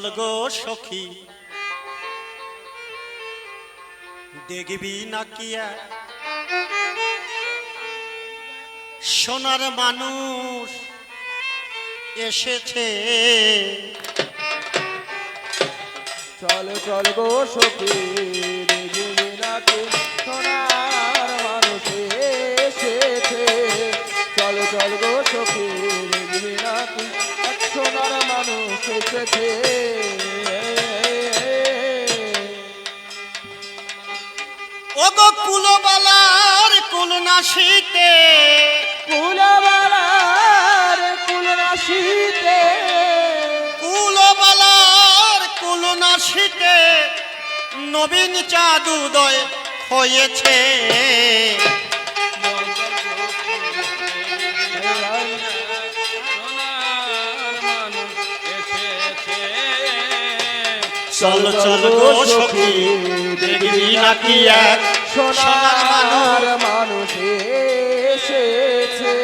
চল গো সখী। দেখবি নাকি এক সোনার মানুষ এসেছে। চল চল গো সখী, দেখবি নাকি? সোনার মানুষ এসেছে। চল চল গো এসেছে। ও গো কুলবালার কুলনাশিতে কুলবালার কুলরাশিতে কুলবালার কুলনাশিতে নবীন চাঁদ উদয় হয়েছে। চল চল গো সখী দেখবি নাকি এক সোনার মানুষ এসেছে।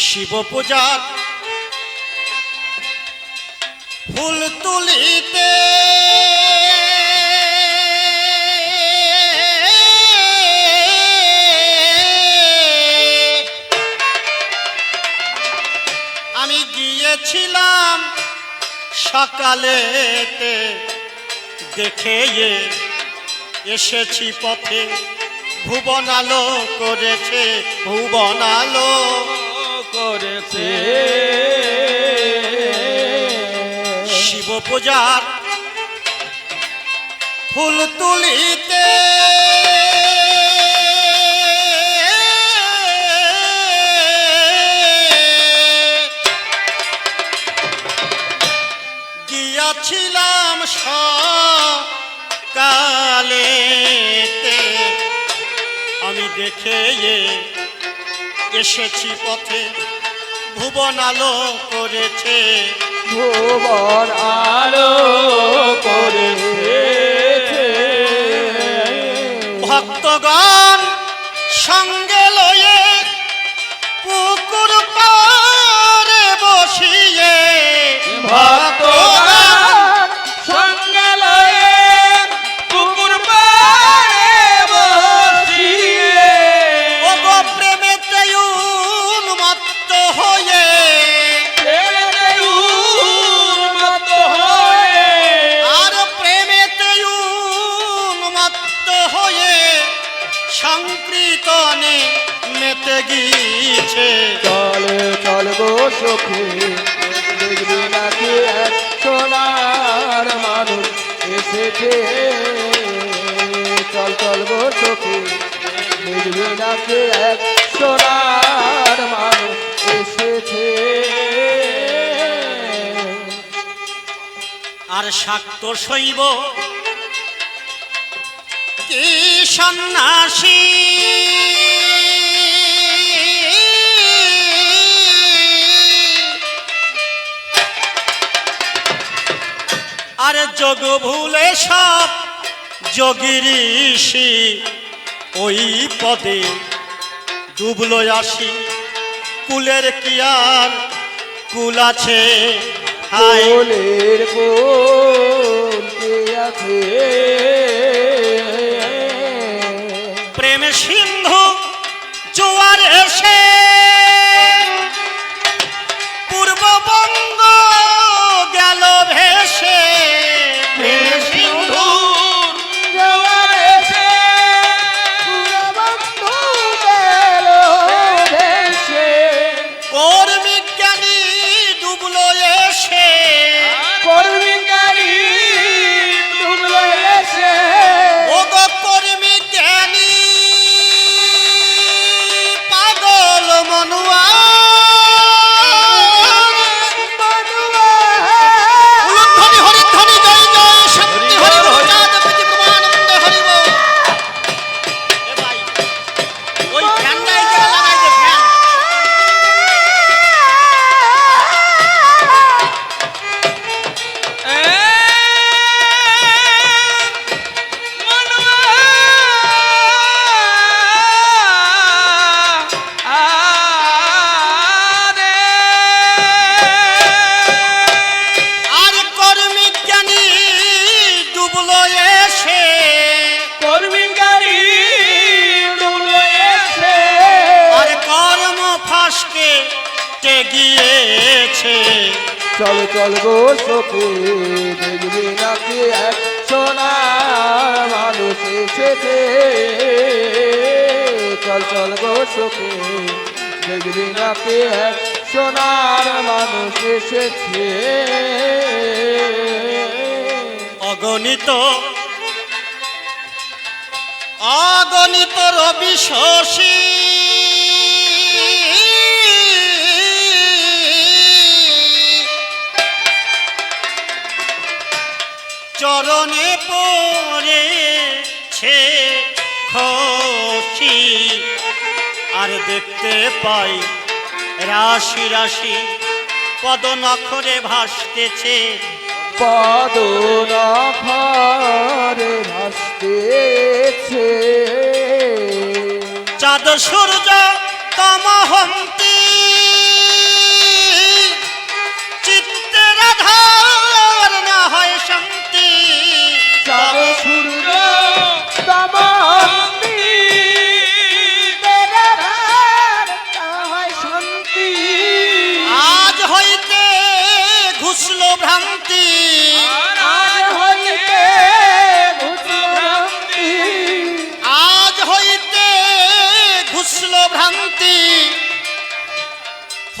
শিব পূজার ফুল তুলিতে। আমি গিয়েছিলাম সকালেতে দেখে এসেছি পথে ভুবন আলো করেছে ভুবন আলো করেছে। শিব পূজার ফুল তুলিতে সকালেতে আমি দেখে এসেছি পথে ভুবন আলো করেছে। ভুবন আলো করেছে। গিয়েছে চল চল গো সখী দেখবি নাকি এক সোনার মানুষ এসেছে। চল চল গো সখী দেখবি নাকি এক সোনার মানুষ এসেছে। আর শাক্ত শৈব কি সন্ন্যাসী যোগ ভুলে সব যোগী ওই পদে ডুবল আসি কুলের কি আর কুল আছে? কোলের কোল আছে? গিয়েছে। চল চল গো সখী দেখবি নাকি এক সোনার মানুষ এসেছে। চল চল গো সখী দেখবি নাকি এক সোনার মানুষ এসেছে। অগণিত অগণিত রবি শশী চরণে পড়েছে খসি আর দেখতে পাই রাশি রাশি পদনখরে ভাসতেছে। পদ নখরে ভাসতেছে। চাঁদ সূর্য তমহন্তি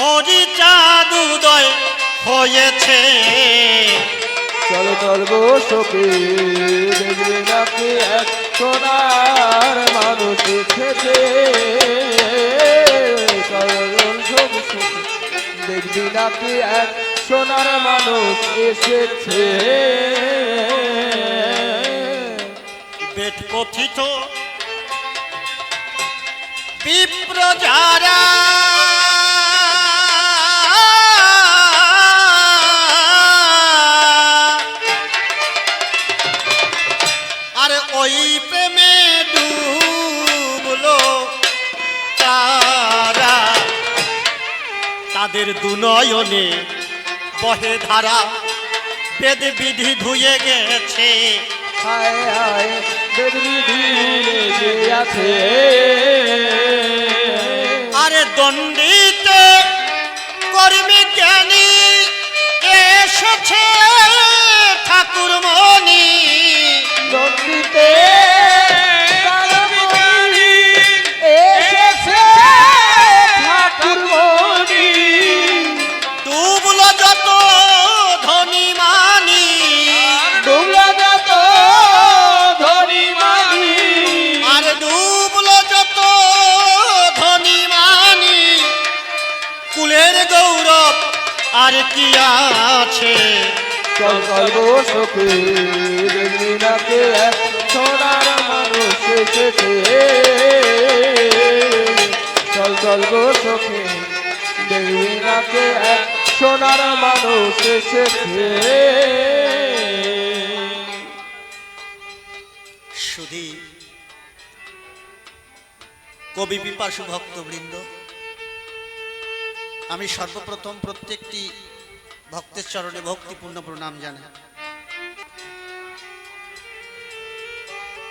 হরি চাঁদ উদয় হয়েছে। চল চল গো সখী দেখবি নাকি এক সোনার মানুষ এসেছে চল চল দেখবি নাকি এক সোনার মানুষ এসেছে। বেদ কথিত বিপ্র যারা তাদের দুনয়নে বহে ধারা বেদ বিধি ধুয়ে গেছে। আরে দণ্ডিতে কুলের গৌরব আর কি আছে? সোনার মানুষ এসেছে। চল চল গো সখী দেখবি নাকি এক সোনার মানুষ এসেছে। শুধু কবি পিপাসু ভক্তবৃন্দ আমি সর্বপ্রথম প্রত্যেকটি ভক্তের চরণে ভক্তিপূর্ণ প্রণাম জানাই।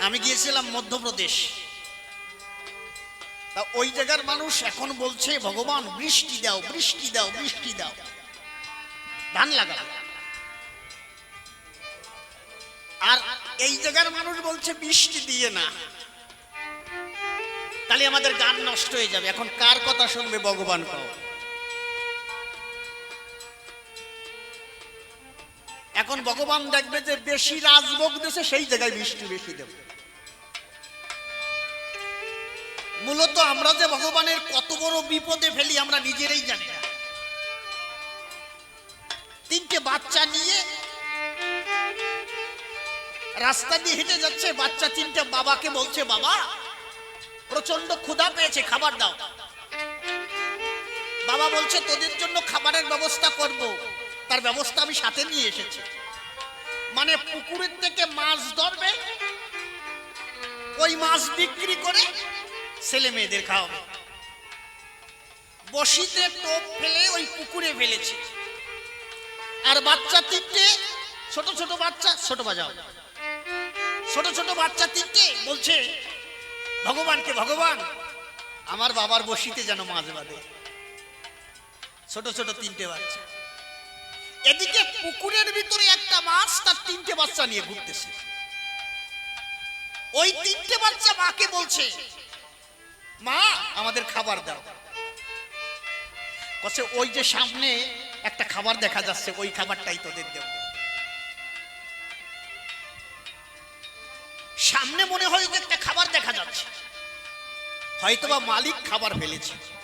আমি গিয়েছিলাম মধ্যপ্রদেশ। তা ওই জায়গার মানুষ এখন বলছে, ভগবান, বৃষ্টি দাও বৃষ্টি দাও বৃষ্টি দাও। ধান লাগাও আর এই জায়গার মানুষ বলছে, বৃষ্টি দিয়ে না। তাহলে আমাদের গান নষ্ট হয়ে যাবে। এখন কার কথা শুনবে ভগবান কও? এখন ভগবান দেখবে যে বেশি রাজভোগ দেশে সেই জায়গায় বৃষ্টি বেশি দেবে। মূলত আমরা যে ভগবানের কত বড় বিপদে ফেলি, আমরা নিজেরাই জানি না। তিনটে বাচ্চা নিয়ে রাস্তা দিয়ে হেঁটে যাচ্ছে, বাচ্চা তিনটে বাবাকে বলছে, বাবা প্রচণ্ড ক্ষুধা পেয়েছে, খাবার দাও। বাবা বলছে, তোদের জন্য খাবারের ব্যবস্থা করব। তার ব্যবস্থা আমি সাথে নিয়ে এসেছি। মানে পুকুরের থেকে মাছ ধরবে, ওই মাছ বিক্রি করে ছেলে মেয়েদের খাওয়াবে। বসিতে টোপ ফেলে ওই পুকুরে ফেলেছে। আর বাচ্চা তিনটে, ছোট ছোট বাচ্চা, ছোট বাজাও। ছোট ছোট বাচ্চা তিনটে বলছে, ভগবানকে, ভগবান, আমার বাবার বসিতে যেন মাছ বাঁধে। ছোট ছোট তিনটে বাচ্চা। এদিকে পুকুরের ভিতরে একটা মাছ তার তিনটে বাচ্চা নিয়ে ঘুরতেছে। ওই তিনটে বাচ্চা মাকে বলছে, মা, আমাদের খাবার দাও। বলছে ওই যে সামনে একটা খাবার দেখা যাচ্ছে, ওই খাবারটাই তোদের দেব। সামনে মনে হয় যে একটা খাবার দেখা যাচ্ছে। হয়তোবা মালিক খাবার ফেলেছে।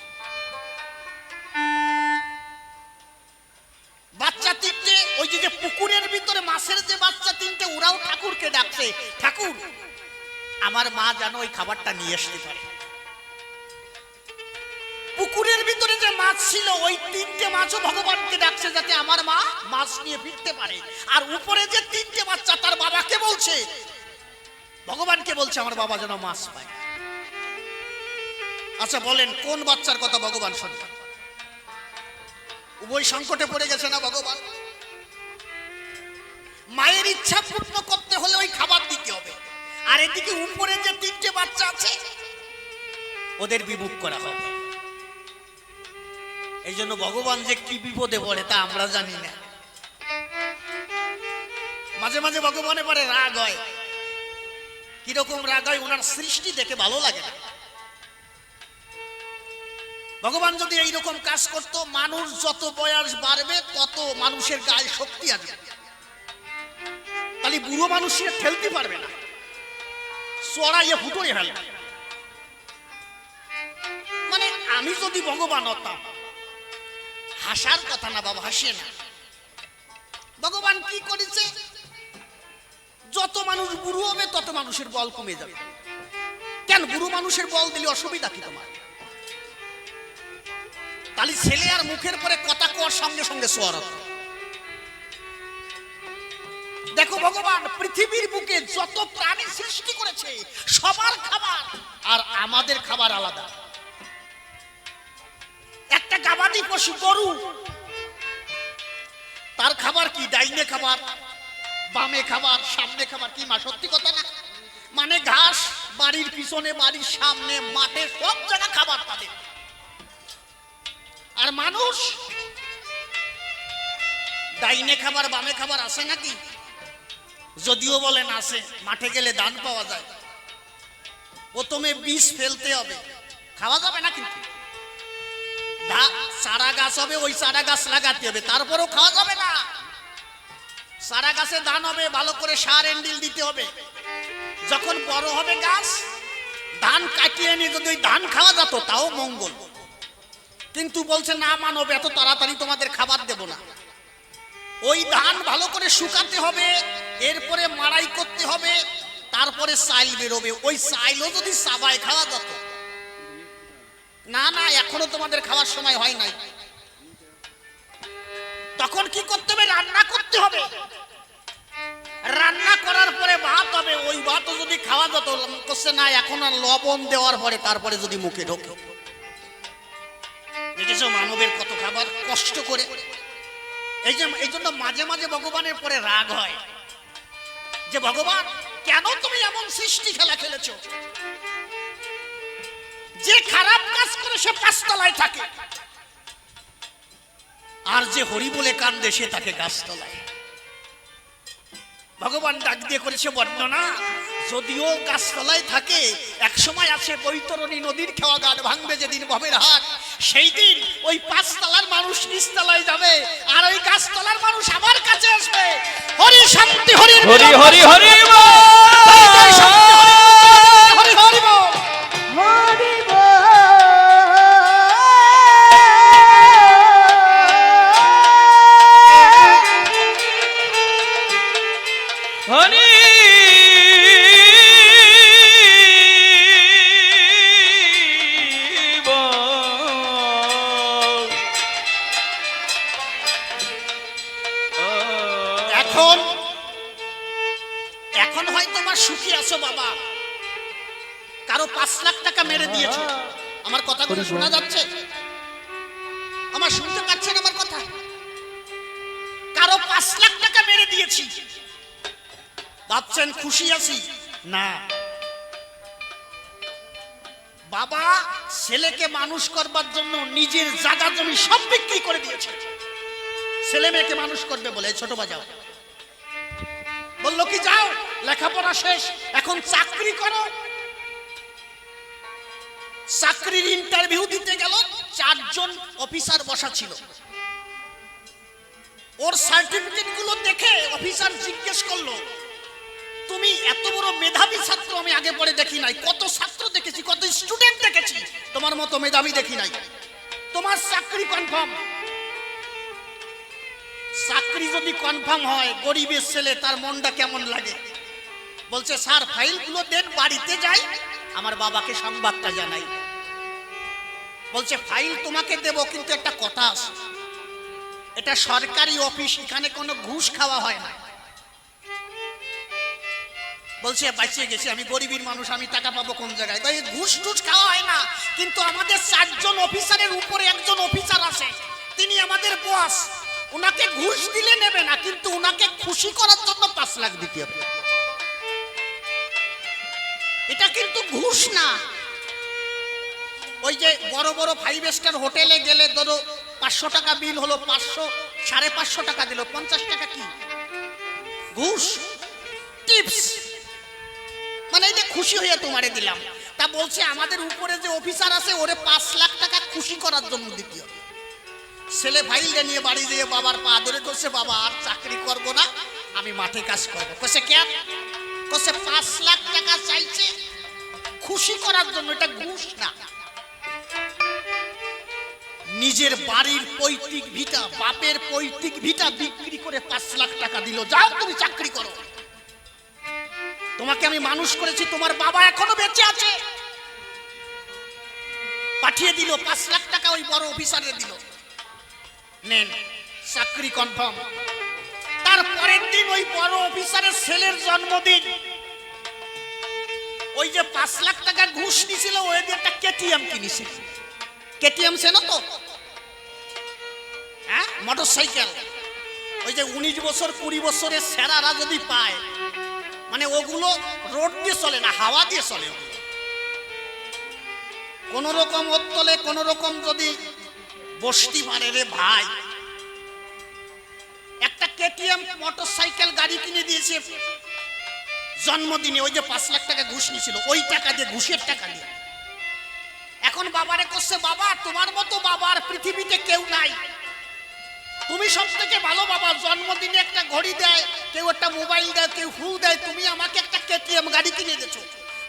ভিতরে মাছের যে বাচ্চা তিনটে, ওরাও ঠাকুরকে ডাকছে, ঠাকুর, আমার মা যেন ওই খাবারটা নিয়ে আসতে পারে। পুকুরের ভিতরে যে মাছ ছিল, ওই তিনটে মাছও ভগবানকে ডাকছে যাতে আমার মা মাছ নিয়ে ফিরতে পারে। আর উপরে যে তিনটে বাচ্চা, তার বাবাকে বলছে, ভগবানকে বলছে, আমার বাবা যেন মাছ পায়। আচ্ছা বলেন, কোন বাচ্চার কথা ভগবান শুনবেন উভয় সংকটে পড়ে গেছে না ভগবান? মায়ের ইচ্ছা পূর্ণ করতে হলে ওই খাবার দিতে হবে। আর এদিকে উপরে যে তিনটে বাচ্চা আছে, ওদের বিমুখ করা হবে। এই জন্য ভগবান যে কি বিপদে পড়ে তা আমরা জানি না। মাঝে মাঝে ভগবানে পরে রাগ হয়। কীরকম রাগ হয়, ওনার সৃষ্টি দেখে ভালো লাগে না। ভগবান যদি এইরকম কাজ করত, মানুষ যত বয়স বাড়বে, তত মানুষের গায়ে শক্তি আসবে। তাহলে বুড়ো মানুষের ঠেলতে পারবে না। চড়াইয়ে ফুটোই ফেলবে মানে আমি যদি ভগবান হতাম, হাসার কথা না বাবা, হাসিয়ে না। ভগবান কি করেছে? যত মানুষ বুড়ো হবে, তত মানুষের বল কমে যাবে। কেন বুড়ো মানুষের বল দিলে অসুবিধা কি তোমার? তাহলে ছেলে আর মুখের পরে কথা কোয়ার সঙ্গে সঙ্গে সোয়ার হতো। দেখো ভগবান, পৃথিবীর বুকে যত প্রাণী সৃষ্টি করেছে, সবার খাবার আর আমাদের খাবার আলাদা। একটা গাবাদি পশু, গরু, তার খাবার কি? ডাইনে খাবার, বামে খাবার, সামনে খাবার কি? মা, সত্যি কথা না? মানে ঘাস, বাড়ির পিছনে, বাড়ির সামনে, মাঠে, সব জায়গা খাবার তাদের। আর মানুষ, ডাইনে খাবার, বামে খাবার আছে নাকি? যদিও বলেন আছে মাঠে গেলে ধান পাওয়া যায়। প্রথমে বীজ ফেলতে হবে। খাওয়া যাবে না কিন্তু। চারা গাছ হবে, ওই চারা গাছ লাগাতে হবে, তারপরেও খাওয়া যাবে না। চারা গাছে ধান হবে, ভালো করে সার এন্ডিল দিতে হবে। যখন বড় হবে গাছ, ধান কাটিয়ে নিয়ে যদি ওই ধান খাওয়া যেত, তাও মঙ্গল। কিন্তু বলছে, না মানব, এত তাড়াতাড়ি তোমাদের খাবার দেব না। ওই ধান ভালো করে শুকাতে হবে, এরপরে মাড়াই করতে হবে, তারপরে সাইল বেরোবে। ওই সাইলও যদি সাবাই খাওয়া যেত। না না, এখনও তোমাদের খাওয়ার সময় হয় নাই। তখন কি করতে হবে? রান্না করতে হবে। রান্না করার পরে ভাত হবে, ওই ভাতও যদি খাওয়া যেত করছে না, এখন আর লবণ দেওয়ার পরে তারপরে যদি মুখে ঢোকে। দেখেছ মানবের কত খাবার কষ্ট করে? এই যে এই জন্য মাঝে মাঝে ভগবানের পরে রাগ হয়। যে, ভগবান, কেন তুমি এমন সৃষ্টি খেলা খেলেছো? যে খারাপ কাজ করে সে পাঁচতলায় থাকে। আর যে হরি বলে কান্দে সে তাকে গাছতলায়। ভগবান ডাক দিয়ে করেছে, বর্ণনা, যদিও গাছতলায় থাকে এক সময় আছে বৈতরণী নদীর খেওয়া গান ভাঙবে যেদিন ভবের হাট সেই দিন ওই পাঁচতলার মানুষ নিচতলায় যাবে শান্তি হরি হরি হরি হরি কারও পাঁচ লাখ টাকা মেরে দিয়েছি। ভাবছেন খুশি আছি? না। বাবা, ছেলেকে মানুষ করবার জন্য নিজের জায়গা জমি সব বিক্রি করে দিয়েছে। ছেলে মেয়েকে মানুষ করবে বলে ছোট বাজাও। বলল, কি যাও, লেখাপড়া শেষ, এখন চাকরি করো। চাকরির ইন্টারভিউ দিতে গেল, চারজন অফিসার বসা ছিল। ওর সার্টিফিকেটগুলো দেখে অফিসার জিজ্ঞেস করল, তুমি এত বড় মেধাবী ছাত্র আমি আগে পরে দেখি নাই। কত ছাত্র দেখেছি, কত স্টুডেন্ট দেখেছি। তোমার মতো মেধাবী দেখি নাই। তোমার চাকরি কনফার্ম চাকরি যদি কনফার্ম হয়, গরিবের ছেলে, তার মনটা কেমন লাগে? বলছে, স্যার, ফাইলগুলো দেন, বাড়িতে যাই, আমার বাবাকে সংবাদটা জানাই। বলছে, ফাইল তোমাকে দেব, কিন্তু একটা কথা আছে। এটা সরকারি অফিস, এখানে কোনো ঘুষ খাওয়া হয় না। বলছে বাঁচিয়ে গেছি, আমি গরিবের মানুষ, আমি টাকা পাবো কোন জায়গায়? তাই ঘুষ টুস খাওয়া হয় না, কিন্তু আমাদের চারজন অফিসারের উপরে একজন অফিসার আছে, তিনি আমাদের বস ওনাকে ঘুষ দিলে নেবে না, কিন্তু ওনাকে খুশি করার জন্য পাঁচ লাখ দিতে হবে। এটা কিন্তু ঘুষ না। ওই যে বড় বড় ফাইভ স্টার হোটেলে গেলে ধরো পাঁচশো টাকা বিল হলো পাঁচশো, সাড়ে পাঁচশো টাকা দিল। পঞ্চাশ টাকা কি? ঘুষ? টিপস? মানে এই যে খুশি হয়ে তোমারে দিলাম। তা বলছে আমাদের উপরে যে অফিসার আছে, ওরে পাঁচ লাখ টাকা খুশি করার জন্য দিতে হবে। ছেলে ভাইলে নিয়ে বাড়ি দিয়ে বাবার পা ধরে করছে বাবা, আর চাকরি করব না, আমি মাঠে কাজ করব। কসে কেন কসে পাঁচ লাখ টাকা চাইছে খুশি করার জন্য। এটা ঘুষ না। নিজের বাড়ির পৈতৃক ভিটা, বাপের পৈতৃক ভিটা বিক্রি করে পাঁচ লাখ টাকা দিল। যাও তুমি চাকরি করো। তোমাকে আমি মানুষ করেছি, তোমার বাবা এখনও বেঁচে আছে। পাঠিয়ে দিল, পাঁচ লাখ টাকা ওই বড় অফিসারে দিল। নেন, চাকরি কনফার্ম তার পরের দিন ওই বড় অফিসারের ছেলের জন্মদিন। ওই যে পাঁচ লাখ টাকা ঘুষ দিছিল ওই একটা কেটিএম কিনেছে। কেটিএম সেন তো? মোটর সাইকেল ওই যে উনিশ বছর, কুড়ি বছরের সেরারা যদি পায় মানে ওগুলো রোড দিয়ে চলে না, হাওয়া দিয়ে চলে। কোন রকম ওত্তলে কোন রকম যদি বসতি মারে রে ভাই। একটা কেটিএম মোটর সাইকেল গাড়ি কিনে দিয়েছে জন্মদিনে, ওই যে পাঁচ লাখ টাকা ঘুষ নিয়েছিল, ওই টাকা দিয়ে, ঘুষের টাকা দিয়ে। এখন বাবারে করছে বাবা, তোমার মতো বাবার পৃথিবীতে কেউ নাই। তুমি সব থেকে ভালো বাবা, জন্মদিনে একটা ঘড়ি দেয়, কেউ একটা মোবাইল দেয়, কেউ ফুল দেয়, তুমি আমাকে একটা কেটিএম গাড়ি কিনে দিয়েছ।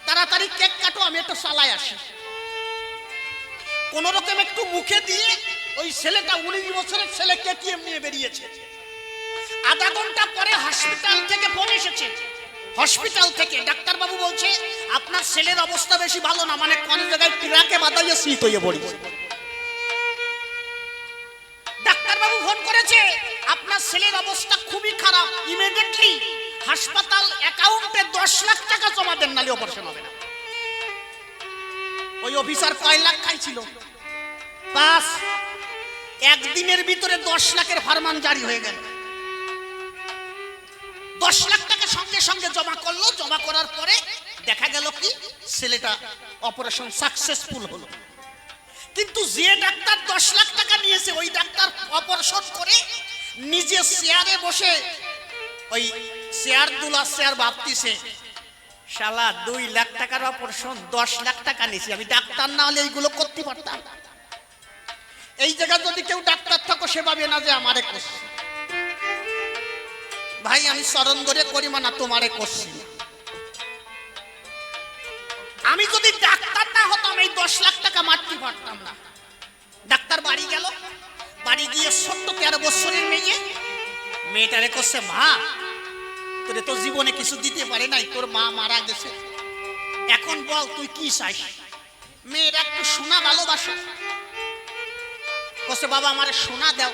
তাড়াতাড়ি কেক কাটো, আমি একটু চালাই আসি। কোন রকম একটু মুখে দিয়ে ওই ছেলেটা উনিশ বছরের ছেলে কেটিএম নিয়ে বেরিয়েছে। আধা ঘণ্টা পরে হসপিটাল থেকে ফোন এসেছে। হসপিটাল থেকে ডাক্তারবাবু বলছে, আপনার ছেলের অবস্থা বেশি ভালো না মানে কোন জায়গায় ট্রাকে বাদাইয়ে শীত হয়ে পড়েছে। ডাক্তারবাবু ফোন করেছে, আপনার ছেলের অবস্থা খুবই খারাপ। ইমিডিয়েটলি হাসপাতাল অ্যাকাউন্টে দশ লাখ টাকা জমা দেন নালে অপারেশন হবে না। ওই অফিসার কয় লাখ খাইছিল? পাঁচ একদিনের ভিতরে দশ লাখের ফারমান জারি হয়ে গেল। দশ লাখ টাকা সঙ্গে সঙ্গে জমা করল, জমা করার পরে দেখা গেল কি, ছেলেটা অপারেশন সাকসেসফুল হলো। কিন্তু যে ডাক্তার দশ লাখ টাকা নিয়েছে, ওই ডাক্তার অপারেশন করে নিজে চেয়ারে বসে ওই চেয়ার দুলা চেয়ার ভাবতিছে, শালা, দুই লাখ টাকার অপারেশন, দশ লাখ টাকা নিয়েছি, আমি ডাক্তার না হলে এইগুলো করতে পারতাম এই জায়গা যদি কেউ ডাক্তার থাকো, সে ভাবে না যে আমারে করছি ভাই, আমি স্মরণ করে করি না, তোমারে করছি না। আমি যদি ডাক্তার না হতাম, এই দশ লাখ টাকা মারতে পারতাম না। ডাক্তার বাড়ি গেল। বাড়ি গিয়ে ছোট্ট তেরো বছরের মেয়ে, মেয়েটারে করছে মা, তোরে তো জীবনে কিছু দিতে পারে নাই, তোর মা মারা গেছে। এখন বল, তুই কি চাইস মেয়েরা একটু সোনা ভালোবাসে। কসে বাবা, আমার সোনা দাও।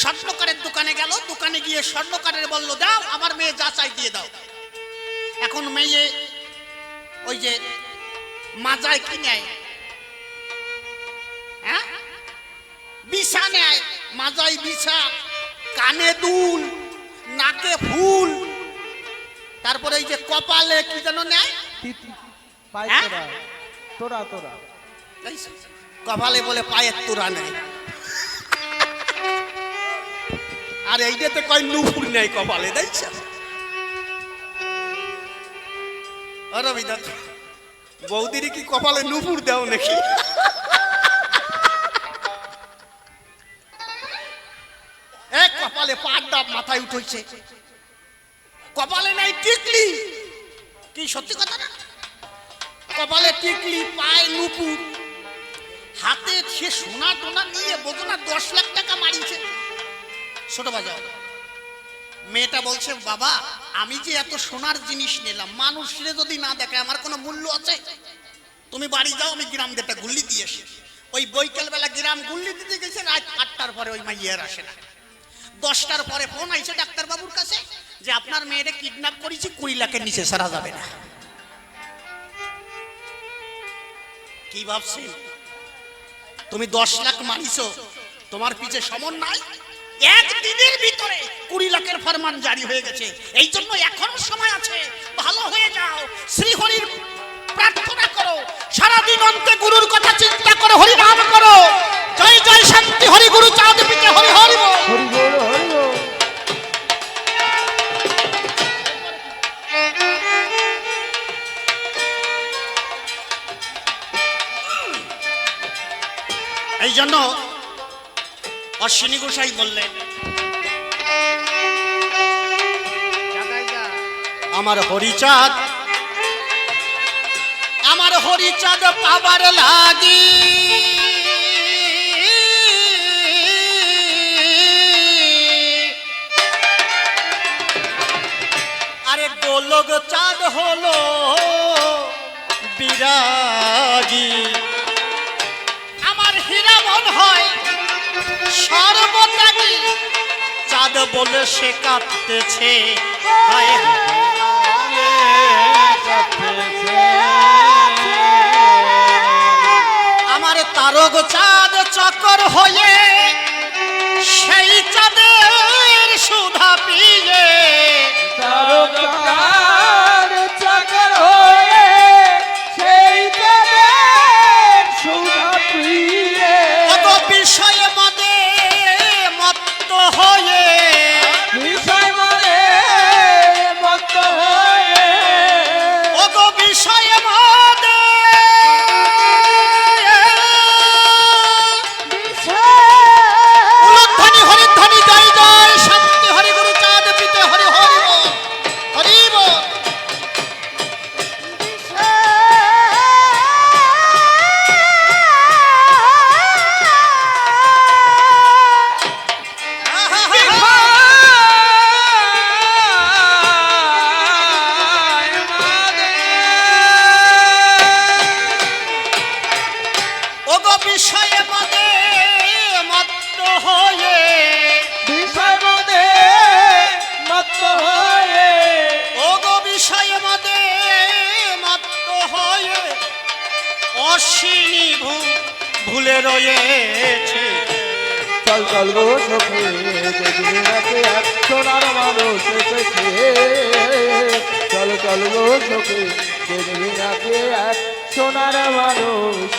স্বর্ণকারের দোকানে গেল। দোকানে গিয়ে স্বর্ণকারের বলল, দাও, আমার মেয়ে যা চাই দিয়ে দাও। এখন মেয়ে ওই যে মাজায় কি নেয়? হ্যাঁ? বিছা নেয়। মাজাই বিছা কানে দুল নাকে ফুল। তারপরে এই যে কপালে কি যেন নেয়? হ্যাঁ? তোরা তোরা? কপালে বলে পায়ের তুরা নেই আর এইটাতে কয় নুপুর নেই কপালে দেখছ রবিদা বৌদির কি কপালে নুপুর দেও নাকি? কপালে পাট ডাব মাথায় উঠেছে। কপালে নাই টিকলি। কি সত্যি কথা না? কপালে টিকলি, পায়ে নুপুর। হাতে সে সোনা টোনা নিয়ে বোঝো না, দশ লাখ টাকা মারিছে ছোট বাজাও মেয়েটা বলছে, বাবা, আমি যে এত সোনার জিনিস নিলাম, মানুষরে যদি না দেখে আমার কোনো মূল্য আছে? তুমি বাড়ি যাও, আমি গ্রাম দেটা গুল্লি দিয়ে এসে ওই বৈকাল বেলা গ্রাম গুল্লি দিতে গেছে, রাত আটটার পরে ওই মাইয়ার আসে না। দশটার পরে ফোন আইছে ডাক্তারবাবুর কাছে যে, আপনার মেয়েরে কিডন্যাপ করেছি, কুড়ি লাখের নিচে সারা যাবে না। কি ভাবছি তুমি দশ লাখ মারিছো তোমার পিছে সমন নাই? একদিনের ভিতরে কুড়ি লাখের ফরমান জারি হয়ে গেছে। এই জন্য এখনও সময় আছে। ভালো হয়ে যাও। শ্রীহরির প্রার্থনা করো। সারাদিন অন্তে গুরুর কথা চিন্তা করো হরি নাম করো। জয় জয় শান্তি হরি গুরু চাঁদ পিছে হরি হরি এই জন্য অশ্বিনী গোসাই বললেন, আমার হরিচাঁদ আমার হরিচাঁদ পাবার লাগি। আরে গোলক চাঁদ হলো বিরাগী। আমার হীরা মন হয় সর্বত্যাগী। চাঁদ বলে সে কাঁদতেছে। আমার তারক চাঁদ চকর হয়ে রয়েছে। চল চল গো সখী সোনার মানুষ চল চল গো সখী সোনার মানুষ